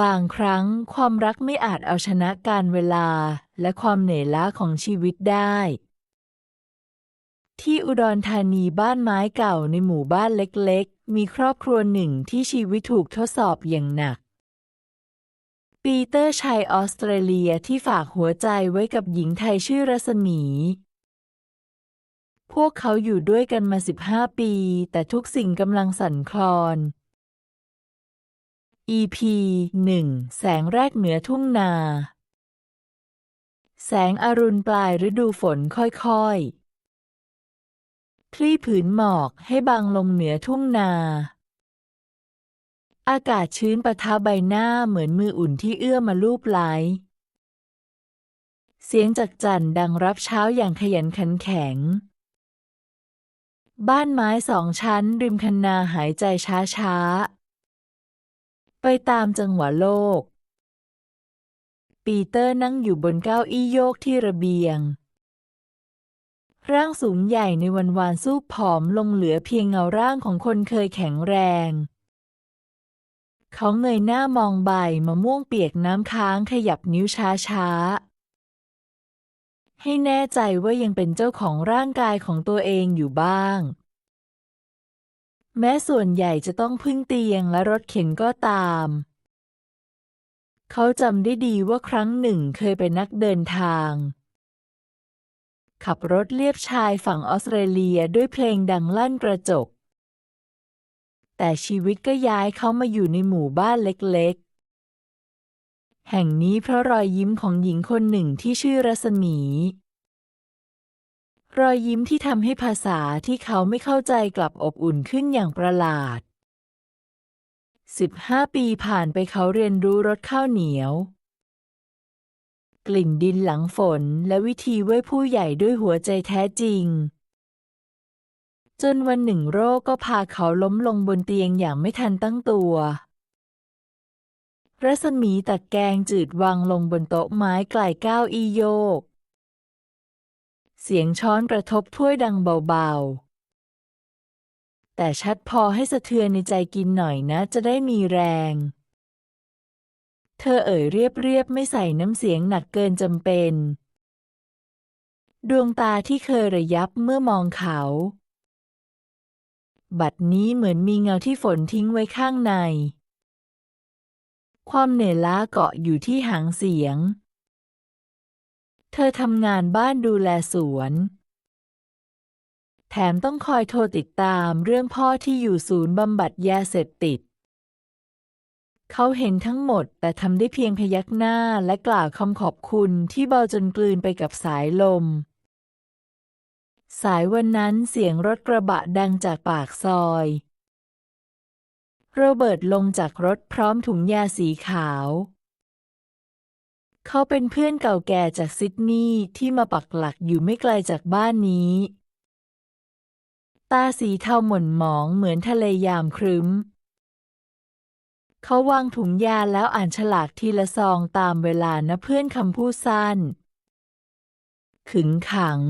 บางครั้งความรักไม่อาจเอาชนะการเวลาและความเหนื่อยล้าของชีวิตได้ ที่อุดรธานีบ้านไม้เก่าในหมู่บ้านเล็กๆ มีครอบครัวหนึ่งที่ชีวิตถูกทดสอบอย่างหนัก ปีเตอร์ชายออสเตรเลียที่ฝากหัวใจไว้กับหญิงไทยชื่อรัศมี พวกเขาอยู่ด้วยกันมา 15 ปี แต่ทุกสิ่งกำลังสั่นคลอน EP 1 แสงแรกเหนือทุ่งนา แสงอรุณปลายฤดูฝนค่อยๆ คลี่ผืนหมอกให้บางลงเหนือทุ่งนา อากาศชื้นประทะใบหน้าเหมือนมืออุ่นที่เอื้อมาลูบไล้เสียงจักจั่นดังรับเช้าอย่างขยันขันแข็ง บ้านไม้สองชั้นริมคันนาหายใจช้าๆ ไปตามจังหวะโลก ปีเตอร์นั่งอยู่บนเก้าอี้โยกที่ระเบียง ร่างสูงใหญ่ในวันวานสู้ผอมลงเหลือเพียงเงาร่างของคนเคยแข็งแรง เขาเงยหน้ามองใบมะม่วงเปียกน้ำค้างขยับนิ้วช้าๆ ให้แน่ใจว่ายังเป็นเจ้าของร่างกายของตัวเองอยู่บ้าง แม้ส่วนใหญ่จะต้องพึ่งเตียงและรถเข็นก็ตาม เขาจำได้ดีว่าครั้งหนึ่งเคยเป็นนักเดินทาง ขับรถเลียบชายฝั่งออสเตรเลียด้วยเพลงดังลั่นกระจก แต่ชีวิตก็ย้ายเขามาอยู่ในหมู่บ้านเล็กๆ แห่งนี้เพราะรอยยิ้มของหญิงคนหนึ่งที่ชื่อรัศมี รอยยิ้มที่ทำให้ภาษาที่เขาไม่เข้าใจกลับอบอุ่นขึ้นอย่างประหลาดสิบห้าปีผ่านไปเขาเรียนรู้รสข้าวเหนียว กลิ่นดินหลังฝนและวิธีไว้ผู้ใหญ่ด้วยหัวใจแท้จริง จนวันหนึ่งโรคก็พาเขาล้มลงบนเตียงอย่างไม่ทันตั้งตัว รัศมีตักแกงจืดวางลงบนโต๊ะไม้ไกลก้าวอีโยก เสียงช้อนกระทบถ้วยดังเบาๆ แต่ชัดพอให้สะเทือนในใจกินหน่อยนะจะได้มีแรง เธอเอ่ยเรียบๆ ไม่ใส่น้ำเสียงหนักเกินจำเป็น ดวงตาที่เคยระยับเมื่อมองเขา บัดนี้เหมือนมีเงาที่ฝนทิ้งไว้ข้างใน ความเหนื่อยล้าเกาะอยู่ที่หางเสียง เธอทำงานบ้านดูแลสวน แถมต้องคอยโทรติดตามเรื่องพ่อที่อยู่ศูนย์บำบัดยาเสพติด เขาเห็นทั้งหมดแต่ทำได้เพียงพยักหน้าและกล่าวคำขอบคุณที่เบาจนกลืนไปกับสายลม สายวันนั้นเสียงรถกระบะดังจากปากซอยโรเบิร์ตลงจากรถพร้อมถุงยาสีขาว เขาเป็นเพื่อนเก่าแก่จากซิดนีย์ที่มาปักหลักอยู่ไม่ไกลจากบ้านนี้ ตาสีเทาหม่นหมองเหมือนทะเลยามครึ้ม เขาวางถุงยาแล้วอ่านฉลากทีละซองตามเวลานะเพื่อนคำพูดสั้น ขึงขัง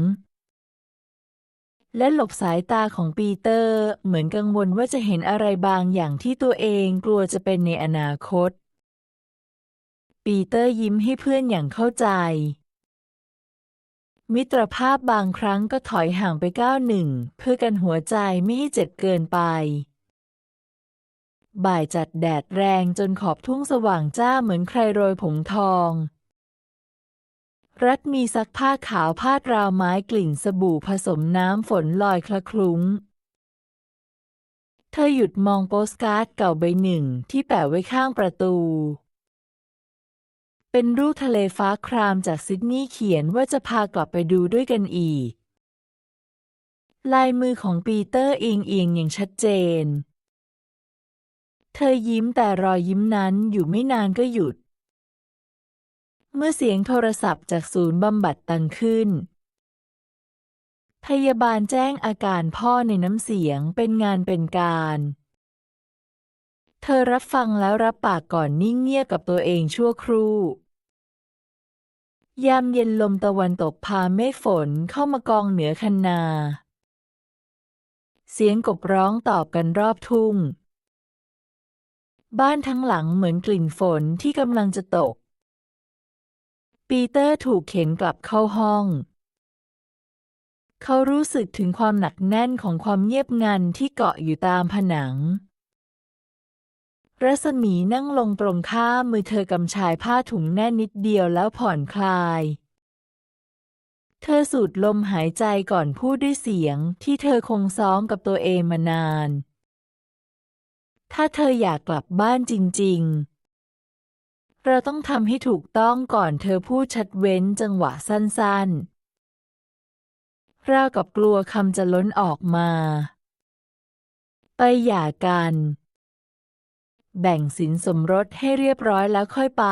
และหลบสายตาของปีเตอร์เหมือนกังวลว่าจะเห็นอะไรบางอย่างที่ตัวเองกลัวจะเป็นในอนาคต ปีเตอร์ยิ้มให้เพื่อนอย่างเข้าใจ มิตรภาพบางครั้งก็ถอยห่างไปก้าวหนึ่ง เพื่อกันหัวใจไม่ให้เจ็บเกินไป บ่ายจัดแดดแรงจนขอบทุ่งสว่างจ้าเหมือนใครโรยผงทอง รัดมีซักผ้าขาวพาดราวไม้กลิ่นสบู่ผสมน้ำฝนลอยคละคลุ้งเธอหยุดมองโปสการ์ดเก่าใบหนึ่งที่แปะไว้ข้างประตู เป็นรูปทะเลฟ้าครามจากซิดนีย์เขียนว่าจะพากลับไปดูด้วยกันอีก ลายมือของปีเตอร์เอียงเอียงอย่างชัดเจน เธอยิ้มแต่รอยยิ้มนั้นอยู่ไม่นานก็หยุด เมื่อเสียงโทรศัพท์จากศูนย์บำบัดตังขึ้น พยาบาลแจ้งอาการพ่อในน้ำเสียงเป็นงานเป็นการเธอรับฟังแล้วรับปากก่อนนิ่งเงียบกับตัวเองชั่วครู่ ยามเย็นลมตะวันตกพาเมฆฝนเข้ามากองเหนือคันนา เสียงกบร้องตอบกันรอบทุ่ง บ้านทั้งหลังเหมือนกลิ่นฝนที่กำลังจะตก ปีเตอร์ถูกเข็นกลับเข้าห้อง เขารู้สึกถึงความหนักแน่นของความเงียบงันที่เกาะอยู่ตามผนัง รัศมีนั่งลงตรงข้ามมือเธอกำชายผ้าถุงแน่นนิดเดียวแล้วผ่อนคลาย เธอสูดลมหายใจก่อนพูดด้วยเสียงที่เธอคงซ้อมกับตัวเองมานาน ถ้าเธออยากกลับบ้านจริง ๆ เราต้องทำให้ถูกต้องก่อนเธอพูดชัดเว้นจังหวะสั้นๆราวกับกลัวคำจะล้นออกมา ไปหย่ากัน แบ่งสินสมรสให้เรียบร้อยแล้วค่อยไป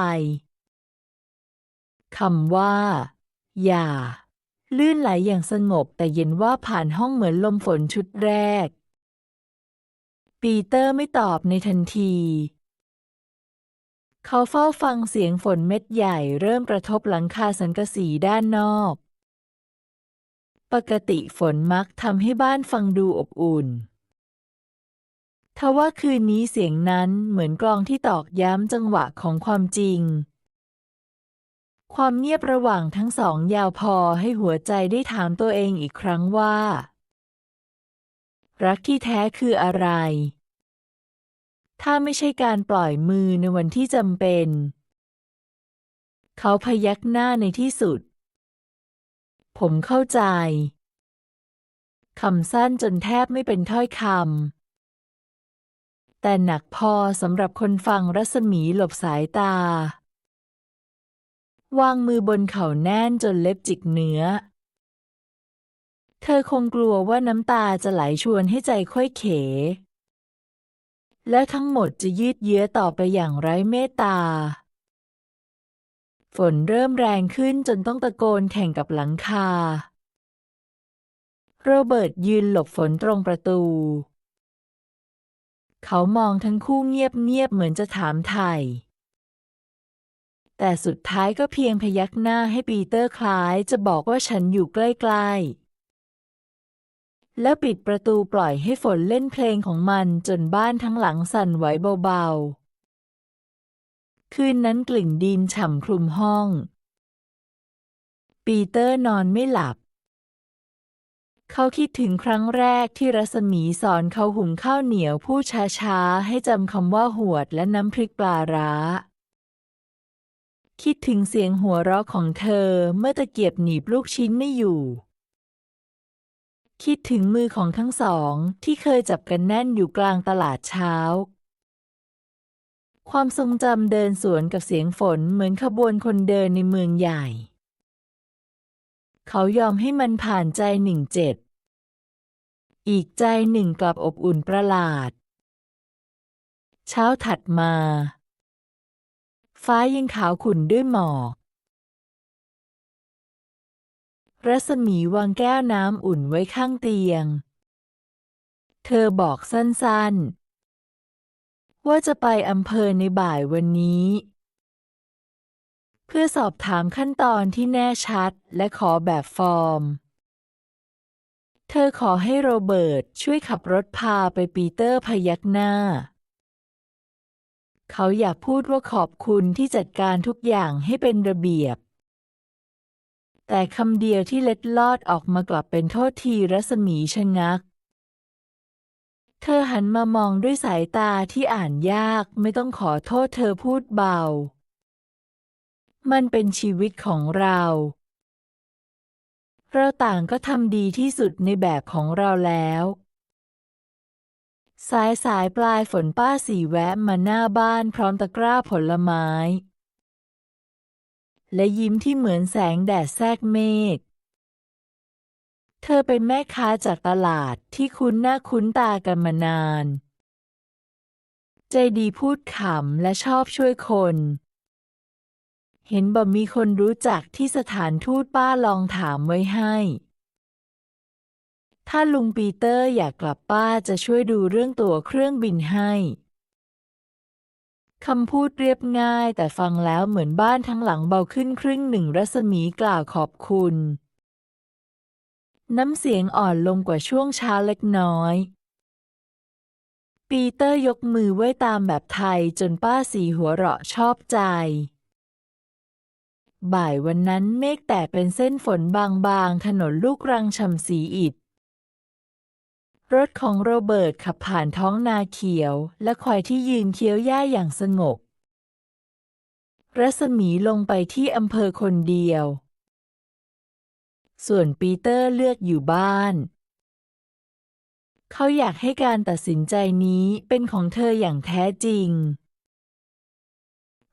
คำว่า อย่า ลื่นไหลอย่างสงบแต่เย็นว่าผ่านห้องเหมือนลมฝนชุดแรก ปีเตอร์ไม่ตอบในทันที เขาเฝ้าฟังเสียงฝนเม็ดใหญ่เริ่มกระทบหลังคาสังกะสีด้านนอก ปกติฝนมักทำให้บ้านฟังดูอบอุ่น ทว่าคืนนี้เสียงนั้นเหมือนกลองที่ตอกย้ำจังหวะของความจริง ความเงียบระหว่างทั้งสองยาวพอให้หัวใจได้ถามตัวเองอีกครั้งว่า รักที่แท้คืออะไร ถ้าไม่ใช่การปล่อยมือในวันที่จำเป็น เขาพยักหน้าในที่สุด ผมเข้าใจคำสั้นจนแทบไม่เป็นถ้อยคำ แต่หนักพอสำหรับคนฟังรัศมีหลบสายตา วางมือบนเข่าแน่นจนเล็บจิกเนื้อ เธอคงกลัวว่าน้ำตาจะไหลชวนให้ใจค่อยเข และทั้งหมดจะยืดเยื้อต่อไปอย่างไร้เมตตา ฝนเริ่มแรงขึ้นจนต้องตะโกนแข่งกับหลังคา โรเบิร์ตยืนหลบฝนตรงประตู เขามองทั้งคู่เงียบๆเหมือนจะถามไถ่แต่สุดท้ายก็เพียงพยักหน้าให้ปีเตอร์คล้ายจะบอกว่าฉันอยู่ใกล้ๆ แล้วปิดประตูปล่อยให้ฝนเล่นเพลงของมันจนบ้านทั้งหลังสั่นไหวเบาๆ คืนนั้นกลิ่นดินฉ่ำคลุมห้อง ปีเตอร์นอนไม่หลับ เขาคิดถึงครั้งแรกที่รัศมีสอนเขาหุงข้าวเหนียวพูดช้าๆ ให้จำคำว่าหวดและน้ำพริกปลาร้า คิดถึงเสียงหัวเราะของเธอเมื่อตะเกียบหนีบลูกชิ้นไม่อยู่ คิดถึงมือของทั้งสองที่เคยจับกันแน่นอยู่กลางตลาดเช้า ความทรงจำเดินสวนกับเสียงฝนเหมือนขบวนคนเดินในเมืองใหญ่ เขายอมให้มันผ่านใจหนึ่งเจ็ด อีกใจหนึ่งกลับอบอุ่นประหลาด เช้าถัดมา ฟ้ายังขาวขุ่นด้วยหมอก รัศมีวางแก้วน้ำอุ่นไว้ข้างเตียง เธอบอกสั้นๆ ว่าจะไปอำเภอในบ่ายวันนี้ เพื่อสอบถามขั้นตอนที่แน่ชัด และขอแบบฟอร์ม เธอขอให้โรเบิร์ตช่วยขับรถพาไปปีเตอร์พยักหน้า เขาอยากพูดว่าขอบคุณที่จัดการทุกอย่างให้เป็นระเบียบ แต่คำเดียวที่เล็ดลอดออกมากลับเป็นโทษทีรัศมีชะงักเธอหันมามองด้วยสายตาที่อ่านยากไม่ต้องขอโทษเธอพูดเบา มันเป็นชีวิตของเรา เราต่างก็ทำดีที่สุดในแบบของเราแล้ว สายสายปลายฝนป้าสีแวะมาหน้าบ้านพร้อมตะกร้าผลไม้ และยิ้มที่เหมือนแสงแดดแทรกเมฆเธอเป็นแม่ค้าจากตลาดที่คุ้นหน้าคุ้นตากันมานาน ใจดีพูดขำและชอบช่วยคน เห็นบ่มีคนรู้จักที่สถานทูตป้าลองถามไว้ให้ ถ้าลุงปีเตอร์อยากกลับป้าจะช่วยดูเรื่องตั๋วเครื่องบินให้คำพูดเรียบง่ายแต่ฟังแล้วเหมือนบ้านทั้งหลังเบาขึ้นครึ่งหนึ่งรัศมีกล่าวขอบคุณ น้ำเสียงอ่อนลงกว่าช่วงเช้าเล็กน้อย ปีเตอร์ยกมือไหว้ตามแบบไทยจนป้าสีหัวเราะชอบใจ บ่ายวันนั้นเมฆแตกเป็นเส้นฝนบางๆ ถนนลูกรังฉ่ำสีอิฐรถของโรเบิร์ตขับผ่านท้องนาเขียว และควายที่ยืนเคี้ยวหญ้าอย่างสงบ รัศมีลงไปที่อำเภอคนเดียว ส่วนปีเตอร์เลือกอยู่บ้าน เขาอยากให้การตัดสินใจนี้เป็นของเธออย่างแท้จริง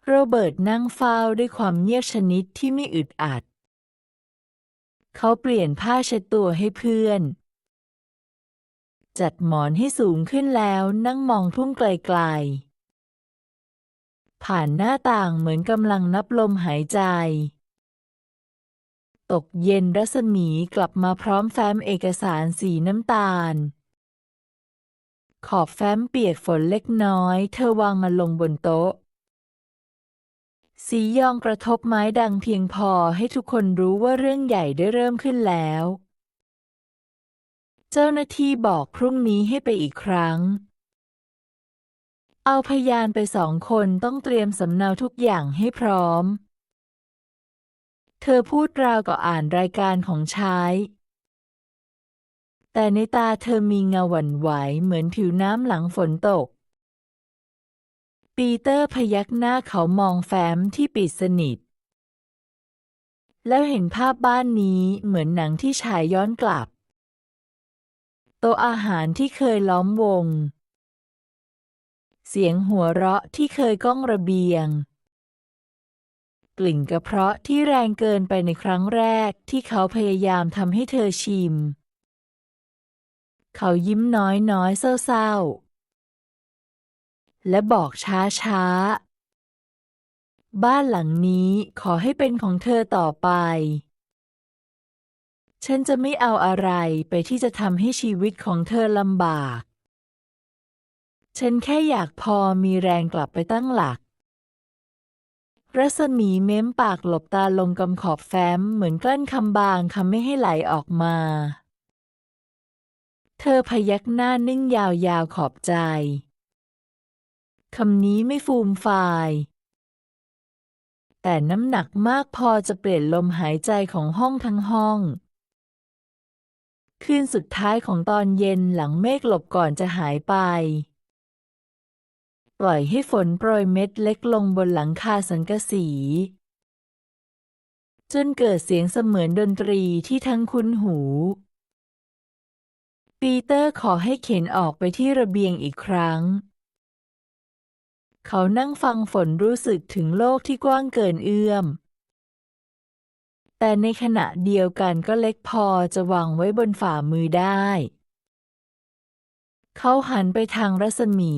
โรเบิร์ตนั่งเฝ้าด้วยความเงียบชนิดที่ไม่อึดอัด เขาเปลี่ยนผ้าเช็ดตัวให้เพื่อน จัดหมอนให้สูงขึ้นแล้วนั่งมองทุ่งไกลๆ ผ่านหน้าต่างเหมือนกำลังนับลมหายใจ ตกเย็นรัศมีกลับมาพร้อมแฟ้มเอกสารสีน้ำตาล ขอบแฟ้มเปียกฝนเล็กน้อย เธอวางมันลงบนโต๊ะ สียองกระทบไม้ดังเพียงพอให้ทุกคนรู้ว่าเรื่องใหญ่ได้เริ่มขึ้นแล้ว เจ้าหน้าที่บอกพรุ่งนี้ให้ไปอีกครั้ง เอาพยานไปสองคนต้องเตรียมสำเนาทุกอย่างให้พร้อม เธอพูดราวกับอ่านรายการของชายแต่ในตาเธอมีเงาหวั่นไหวเหมือนผิวน้ำหลังฝนตก ปีเตอร์พยักหน้าเขามองแฟ้มที่ปิดสนิท แล้วเห็นภาพบ้านนี้เหมือนหนังที่ฉายย้อนกลับ โต๊ะอาหารที่เคยล้อมวง เสียงหัวเราะที่เคยก้องระเบียง กลิ่นกระเพาะที่แรงเกินไปในครั้งแรกที่เขาพยายามทำให้เธอชิม เขายิ้มน้อยน้อยเศร้าๆ และบอกช้าช้า บ้านหลังนี้ขอให้เป็นของเธอต่อไป ฉันจะไม่เอาอะไรไปที่จะทำให้ชีวิตของเธอลำบาก ฉันแค่อยากพอมีแรงกลับไปตั้งหลัก รัศมีเม้มปากหลบตาลงกำขอบแฟ้มเหมือนกลั้นคำบางคำไม่ให้ไหลออกมาเธอพยักหน้านิ่งยาวๆขอบใจ คำนี้ไม่ฟูมฟาย แต่น้ำหนักมากพอจะเปลี่ยนลมหายใจของห้องทั้งห้อง คืนสุดท้ายของตอนเย็นหลังเมฆหลบก่อนจะหายไป ปล่อยให้ฝนโปรยเม็ดเล็กลงบนหลังคาสังกะสี จนเกิดเสียงเสมือนดนตรีที่ทั้งคุ้นหูปีเตอร์ขอให้เข็นออกไปที่ระเบียงอีกครั้ง เขานั่งฟังฝนรู้สึกถึงโลกที่กว้างเกินเอื้อม แต่ในขณะเดียวกันก็เล็กพอจะวางไว้บนฝ่ามือได้ เขาหันไปทางรัศมี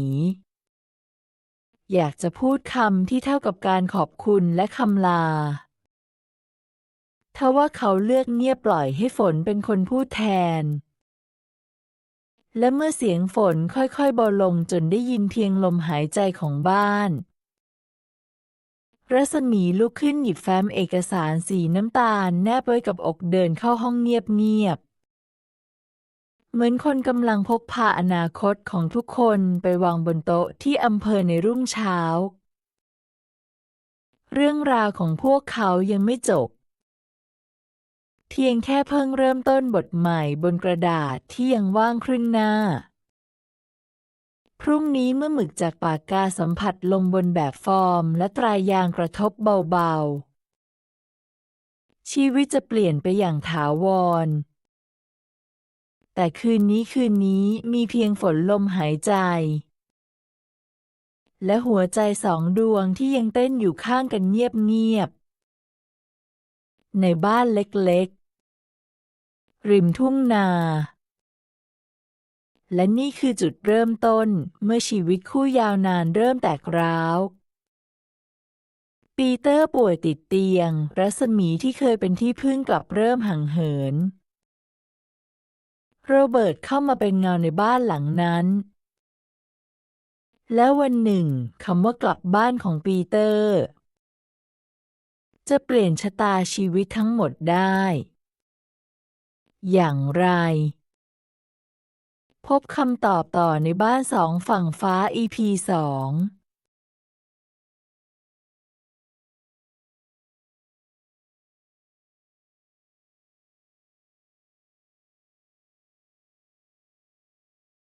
อยากจะพูดคำที่เท่ากับการขอบคุณและคำลาทว่าเขาเลือกเงียบปล่อยให้ฝนเป็นคนพูดแทน และเมื่อเสียงฝนค่อยๆเบาลงจนได้ยินเพียงลมหายใจของบ้าน รัศมีลุกขึ้นหยิบแฟ้มเอกสารสีน้ำตาลแนบไว้กับอกเดินเข้าห้องเงียบๆ เหมือนคนกำลังพกพาอนาคตของทุกคนไปวางบนโต๊ะที่อำเภอในรุ่งเช้า เรื่องราวของพวกเขายังไม่จบ เพียงแค่เพิ่งเริ่มต้นบทใหม่บนกระดาษที่ยังว่างครึ่งหน้า พรุ่งนี้เมื่อหมึกจากปากกาสัมผัสลงบนแบบฟอร์ม และตรายยางกระทบเบาๆ ชีวิตจะเปลี่ยนไปอย่างถาวร แต่คืนนี้คืนนี้มีเพียงฝนลมหายใจ และหัวใจสองดวงที่ยังเต้นอยู่ข้างกันเงียบๆในบ้านเล็กๆ ริมทุ่งนา และนี่คือจุดเริ่มต้นเมื่อชีวิตคู่ยาวนานเริ่มแตกร้าว ปีเตอร์ป่วยติดเตียง รัศมีที่เคยเป็นที่พึ่งกลับเริ่มห่างเหิน โรเบิร์ตเข้ามาเป็นเงาในบ้านหลังนั้น แล้ววันหนึ่งคำว่ากลับบ้านของปีเตอร์ จะเปลี่ยนชะตาชีวิตทั้งหมดได้ อย่างไร พบคำตอบต่อในบ้านสองฝั่งฟ้า EP สอง